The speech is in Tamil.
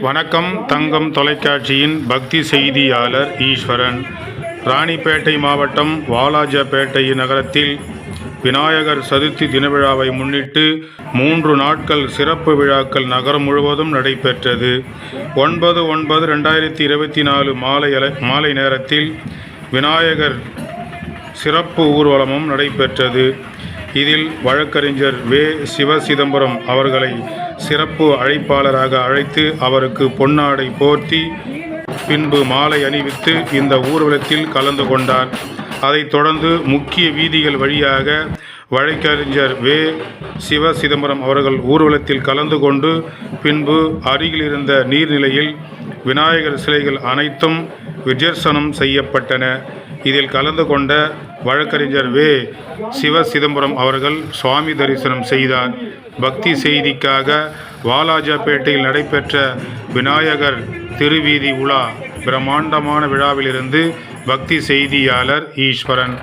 வணக்கம் தங்கம் தொலைக்காட்சியின் பக்தி செய்தியாளர் ஈஸ்வரன். ராணிப்பேட்டை மாவட்டம் வாலாஜாபேட்டை நகரத்தில் விநாயகர் சதுர்த்தி தினவிழாவை முன்னிட்டு மூன்று நாட்கள் சிறப்பு விழாக்கள் நகரம் முழுவதும் நடைபெற்றது. ஒன்பது ஒன்பது ரெண்டாயிரத்தி இருபத்தி நாலு மாலை மாலை நேரத்தில் விநாயகர் சிறப்பு ஊர்வலமும் நடைபெற்றது. இதில் வழக்கறிஞர் வே. சிவசிதம்பரம் அவர்களை சிறப்பு அழைப்பாளராக அழைத்து அவருக்கு பொன்னாடை போர்த்தி பின்பு மாலை அணிவித்து இந்த ஊர்வலத்தில் கலந்து கொண்டார். அதைத் தொடர்ந்து முக்கிய வீதிகள் வழியாக வழக்கறிஞர் வே. சிவ சிதம்பரம் அவர்கள் ஊர்வலத்தில் கலந்து கொண்டு பின்பு அருகில் இருந்த நீர்நிலையில் விநாயகர் சிலைகள் அனைத்தும் விஜர்சனம் செய்யப்பட்டன. இதில் கலந்து கொண்ட வழக்கறிஞர் வே. சிவ சிதம்பரம் அவர்கள் சுவாமி தரிசனம் செய்தார். பக்தி செய்திக்காக வாலாஜாபேட்டையில் நடைபெற்ற விநாயகர் திருவீதி உலா பிரம்மாண்டமான விழாவிலிருந்து பக்தி செய்தியாளர் ஈஸ்வரன்.